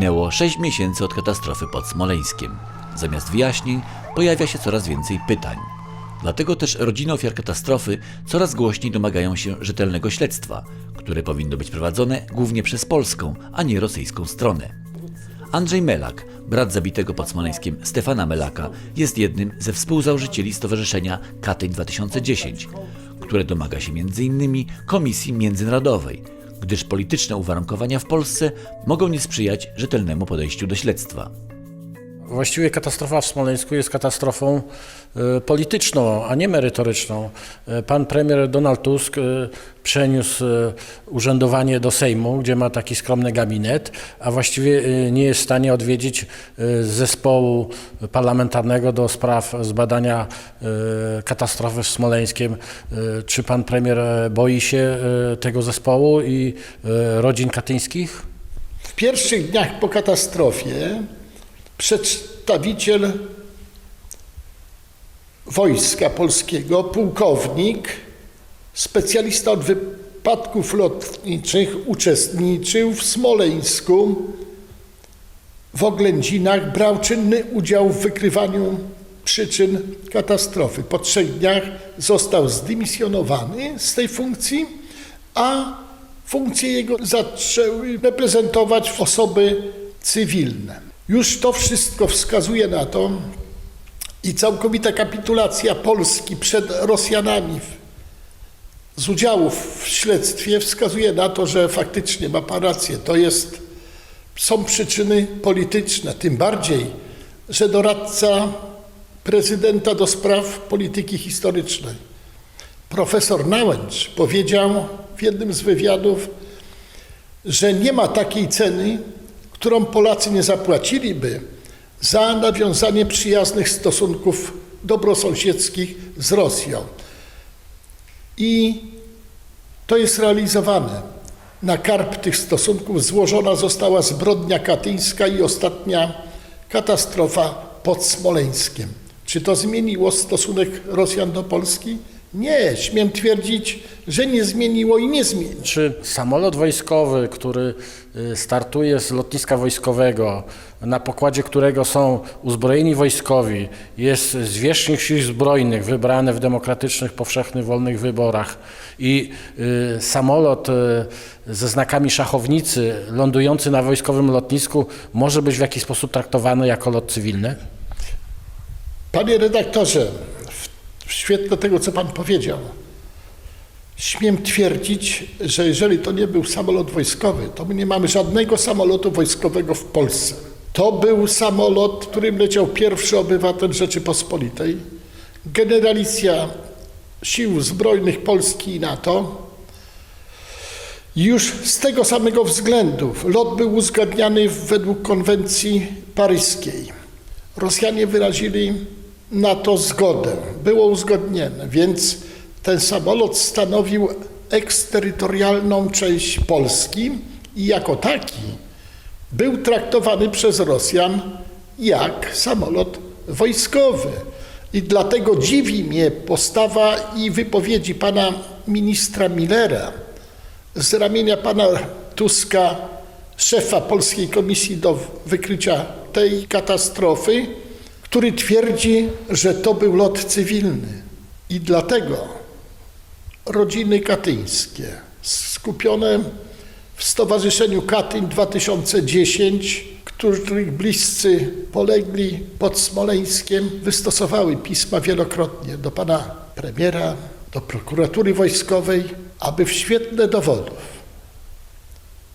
Minęło 6 miesięcy od katastrofy pod Smoleńskiem. Zamiast wyjaśnień pojawia się coraz więcej pytań. Dlatego też rodziny ofiar katastrofy coraz głośniej domagają się rzetelnego śledztwa, które powinno być prowadzone głównie przez polską, a nie rosyjską stronę. Andrzej Melak, brat zabitego pod Smoleńskiem Stefana Melaka, jest jednym ze współzałożycieli Stowarzyszenia Katyń 2010, które domaga się m.in. Komisji Międzynarodowej, gdyż polityczne uwarunkowania w Polsce mogą nie sprzyjać rzetelnemu podejściu do śledztwa. Właściwie katastrofa w Smoleńsku jest katastrofą e, polityczną, a nie merytoryczną. E, Pan premier Donald Tusk e, przeniósł urzędowanie do Sejmu, gdzie ma taki skromny gabinet, a właściwie nie jest w stanie odwiedzić zespołu parlamentarnego do spraw zbadania katastrofy w Smoleńskiem. Czy pan premier boi się tego zespołu i rodzin katyńskich? W pierwszych dniach po katastrofie przedstawiciel Wojska Polskiego, pułkownik, specjalista od wypadków lotniczych, uczestniczył w Smoleńsku, w oględzinach, brał czynny udział w wykrywaniu przyczyn katastrofy. Po trzech dniach został zdymisjonowany z tej funkcji, a funkcje jego zaczęły reprezentować osoby cywilne. Już to wszystko wskazuje na to i całkowita kapitulacja Polski przed Rosjanami z udziałów w śledztwie wskazuje na to, że faktycznie ma pan rację. To jest, są przyczyny polityczne, tym bardziej, że doradca prezydenta do spraw polityki historycznej, profesor Nałęcz powiedział w jednym z wywiadów, że nie ma takiej ceny, którą Polacy nie zapłaciliby za nawiązanie przyjaznych stosunków dobrosąsiedzkich z Rosją. I to jest realizowane. Na karb tych stosunków złożona została zbrodnia katyńska i ostatnia katastrofa pod Smoleńskiem. Czy to zmieniło stosunek Rosjan do Polski? Nie, śmiem twierdzić, że nie zmieniło i nie zmieni. Czy samolot wojskowy, który y, startuje z lotniska wojskowego, na pokładzie którego są uzbrojeni wojskowi, jest zwierzchnik sił zbrojnych wybrany w demokratycznych, powszechnych, wolnych wyborach i y, samolot y, ze znakami szachownicy lądujący na wojskowym lotnisku może być w jakiś sposób traktowany jako lot cywilny? Panie redaktorze, w- świetle tego, co pan powiedział, śmiem twierdzić, że jeżeli to nie był samolot wojskowy, to my nie mamy żadnego samolotu wojskowego w Polsce. To był samolot, którym leciał pierwszy obywatel Rzeczypospolitej, generalicja sił zbrojnych Polski i NATO. Już z tego samego względu lot był uzgadniany według konwencji paryskiej. Rosjanie wyrazili na to zgodę. Było uzgodnione, więc ten samolot stanowił eksterytorialną część Polski i jako taki był traktowany przez Rosjan jak samolot wojskowy. I dlatego dziwi mnie postawa i wypowiedzi pana ministra Millera z ramienia pana Tuska, szefa Polskiej Komisji do wykrycia tej katastrofy, który twierdzi, że to był lot cywilny. I dlatego rodziny katyńskie skupione w Stowarzyszeniu Katyń 2010, których bliscy polegli pod Smoleńskiem, wystosowały pisma wielokrotnie do pana premiera, do prokuratury wojskowej, aby w świetle dowodów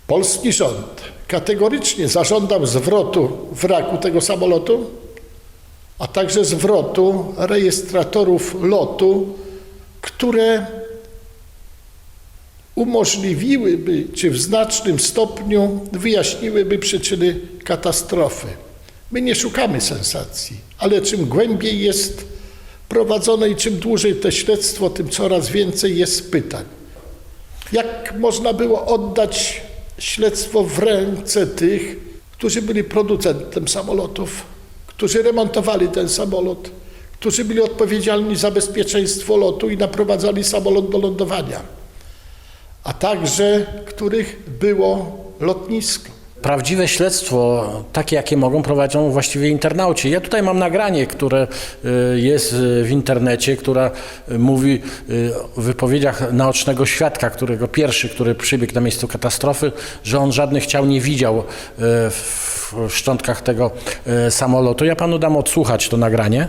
polski rząd kategorycznie zażądał zwrotu wraku tego samolotu, a także zwrotu rejestratorów lotu, które umożliwiłyby, czy w znacznym stopniu wyjaśniłyby przyczyny katastrofy. My nie szukamy sensacji, ale czym głębiej jest prowadzone i czym dłużej to śledztwo, tym coraz więcej jest pytań. Jak można było oddać śledztwo w ręce tych, którzy byli producentem samolotów, którzy remontowali ten samolot, którzy byli odpowiedzialni za bezpieczeństwo lotu i naprowadzali samolot do lądowania, a także których było lotnisko. Prawdziwe śledztwo, takie jakie mogą, prowadzą właściwie internauci. Ja tutaj mam nagranie, które y, jest y, w internecie, która y, mówi o wypowiedziach naocznego świadka, którego pierwszy, który przybiegł na miejscu katastrofy, że on żadnych ciał nie widział w szczątkach tego samolotu. Ja panu dam odsłuchać to nagranie.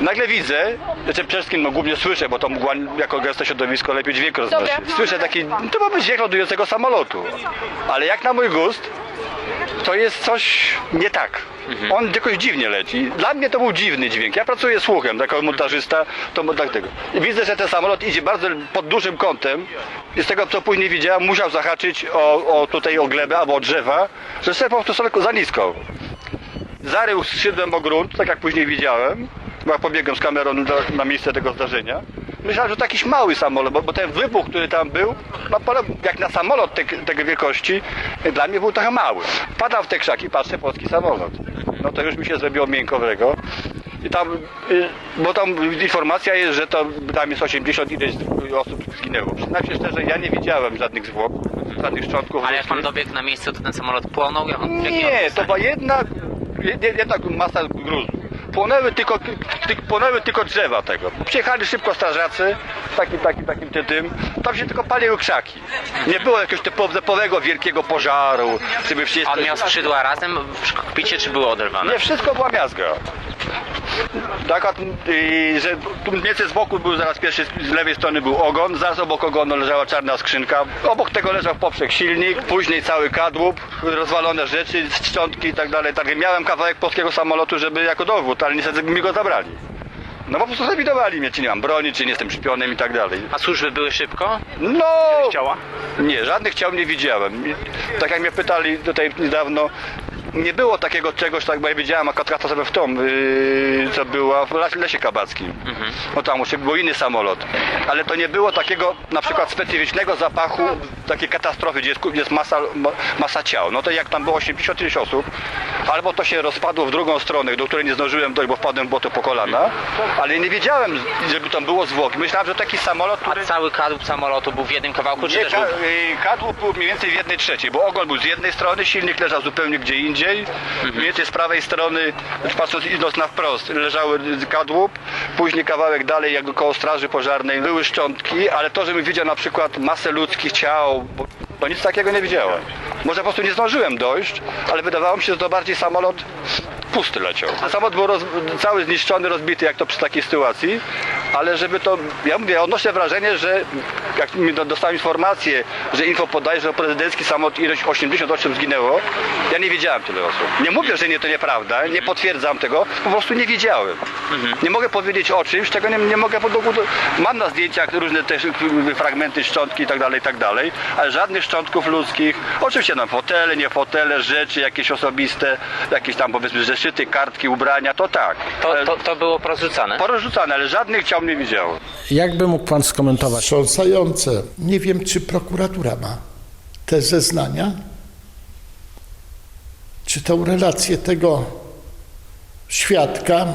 Nagle widzę, znaczy przede wszystkim no, głównie słyszę, bo to mgła jako gęste środowisko lepiej dźwięk roznosi. Dobra. Słyszę taki, to ma być dźwięk lądującego samolotu. Ale jak na mój gust, to jest coś nie tak. On jakoś dziwnie leci. Dla mnie to był dziwny dźwięk. Ja pracuję słuchem, jako montażysta, to mo- tak. I widzę, że ten samolot idzie bardzo pod dużym kątem i z tego, co później widziałem, musiał zahaczyć o, o tutaj o glebę albo o drzewa, że sobie po prostu sobie za nisko zarył skrzydłem o grunt, tak jak później widziałem, jak pobiegłem z kamerą na, na miejsce tego zdarzenia. Myślałem, że to jakiś mały samolot, bo, bo ten wybuch, który tam był, no, jak na samolot te, tego wielkości, dla mnie był trochę mały. Padam w te krzaki, patrzę, polski samolot. No to już mi się zrobiło miękkowego. I tam, y, bo tam informacja jest, że to tam jest 80 ileś osób zginęło. Przyznam się szczerze, ja nie widziałem żadnych zwłok, żadnych szczątków. Ale jak pan dobiegł na miejsce, to ten samolot płonął? Nie, był to była jedna, jed- jedna masa gruzu. Płonęły tylko, ty, płonęły tylko drzewa tego. Przyjechali szybko strażacy, takim, takim, takim ty, tym. Tam się tylko paliły krzaki. Nie było jakiegoś typowego wielkiego pożaru, żeby wszystko... On miał skrzydła razem w kokpicie, czy były oderwane? Nie, wszystko była miazga. Tak, a, i, że tu więcej z boku był zaraz pierwszy, z lewej strony był ogon, zaraz obok ogonu leżała czarna skrzynka, obok tego leżał poprzek silnik, później cały kadłub, rozwalone rzeczy, szczątki i tak dalej. Tak, miałem kawałek polskiego samolotu, żeby jako dowód, ale niestety mi go zabrali. No po prostu zawidowali mnie, czy nie mam broni, czy nie jestem szpionem i tak dalej. A służby były szybko? No! Ciała? Nie, żadnych ciał nie widziałem. Tak jak mnie pytali tutaj niedawno, nie było takiego czegoś, tak bo ja widziałem akurat katastrofę w tą, yy, co była w Las- Lesie Kabackim. No tam jeszcze był inny samolot. Ale to nie było takiego na przykład specyficznego zapachu takiej katastrofy, gdzie jest, gdzie jest masa, ma- masa ciał. No to jak tam było 80 tysięcy osób, albo to się rozpadło w drugą stronę, do której nie zdążyłem dojść, bo wpadłem w błoto po kolana, ale nie wiedziałem, żeby tam było zwłoki. Myślałem, że taki samolot, A który... cały kadłub samolotu był w jednym kawałku, czy Nie, też był... y, kadłub był mniej więcej w jednej trzeciej, bo ogon był z jednej strony, silnik leżał zupełnie gdzie indziej. Mniej więcej z prawej strony, patrząc idąc na wprost, leżały kadłub. Później kawałek dalej, jak koło straży pożarnej, były szczątki, ale to, żebym widział na przykład masę ludzkich ciał, bo, to nic takiego nie widziałem. Może po prostu nie zdążyłem dojść, ale wydawało mi się, że to bardziej samolot pusty leciał. A samolot był roz, cały zniszczony, rozbity, jak to przy takiej sytuacji, ale żeby to, ja mówię, odnoszę wrażenie, że jak mi do- dostałem informację, że info podaje, że prezydencki samolot ilość 88 zginęło, ja nie wiedziałem tyle osób. Nie mówię, że nie, to nieprawda, nie potwierdzam tego, po prostu nie wiedziałem. Nie mogę powiedzieć o czymś, czego nie, nie mogę pod Mam na zdjęciach różne też fragmenty, szczątki i tak dalej, i tak dalej, ale żadnych szczątków ludzkich. Oczywiście tam fotele, nie fotele, rzeczy jakieś osobiste, jakieś tam powiedzmy zeszyty, kartki, ubrania, to tak. To, to, to było porozrzucane. Porozrzucane, ale żadnych ciał nie widziałem. Jakby mógł pan skomentować? Wstrząsające. Nie wiem, czy prokuratura ma te zeznania, czy tą relację tego świadka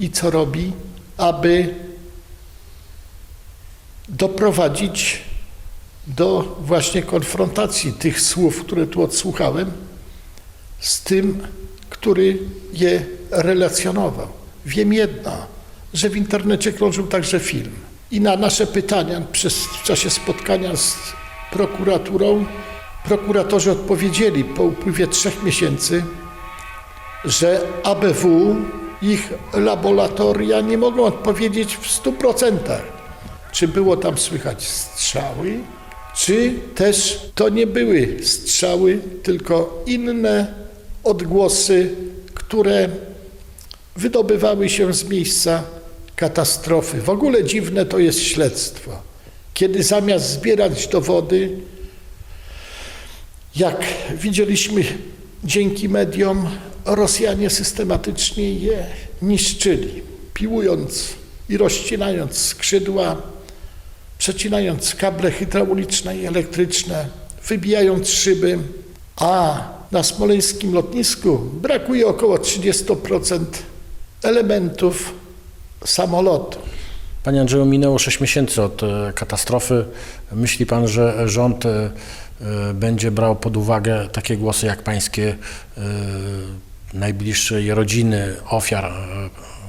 i co robi, aby doprowadzić do właśnie konfrontacji tych słów, które tu odsłuchałem, z tym, który je relacjonował. Wiem jedno, że w internecie krążył także film. I na nasze pytania przez, w czasie spotkania z prokuraturą prokuratorzy odpowiedzieli po upływie trzech miesięcy, że ABW, ich laboratoria nie mogą odpowiedzieć w stu procentach, czy było tam słychać strzały, czy też to nie były strzały, tylko inne odgłosy, które wydobywały się z miejsca katastrofy. W ogóle dziwne to jest śledztwo, kiedy zamiast zbierać dowody, jak widzieliśmy dzięki mediom, Rosjanie systematycznie je niszczyli, piłując i rozcinając skrzydła, przecinając kable hydrauliczne i elektryczne, wybijając szyby, a na smoleńskim lotnisku brakuje około 30% elementów samolotu. Panie Andrzeju, minęło 6 miesięcy od e, katastrofy. Myśli pan, że rząd e, e, będzie brał pod uwagę takie głosy jak pańskie najbliższej rodziny ofiar,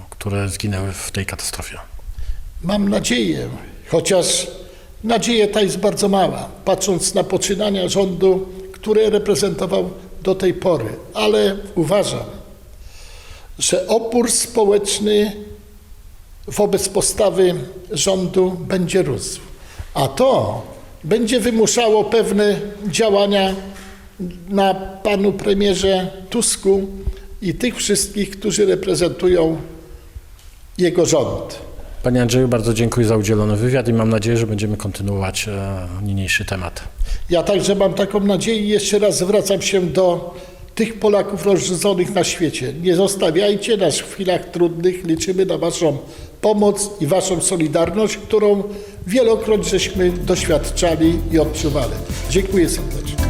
które zginęły w tej katastrofie? Mam nadzieję, chociaż nadzieja ta jest bardzo mała, patrząc na poczynania rządu, które reprezentował do tej pory, ale uważam, że opór społeczny wobec postawy rządu będzie rósł, a to będzie wymuszało pewne działania na panu premierze Tusku i tych wszystkich, którzy reprezentują jego rząd. Panie Andrzeju, bardzo dziękuję za udzielony wywiad i mam nadzieję, że będziemy kontynuować e, niniejszy temat. Ja także mam taką nadzieję i jeszcze raz zwracam się do tych Polaków rozrzuconych na świecie. Nie zostawiajcie nas w chwilach trudnych. Liczymy na Waszą pomoc i Waszą solidarność, którą wielokroć żeśmy doświadczali i odczuwali. Dziękuję serdecznie.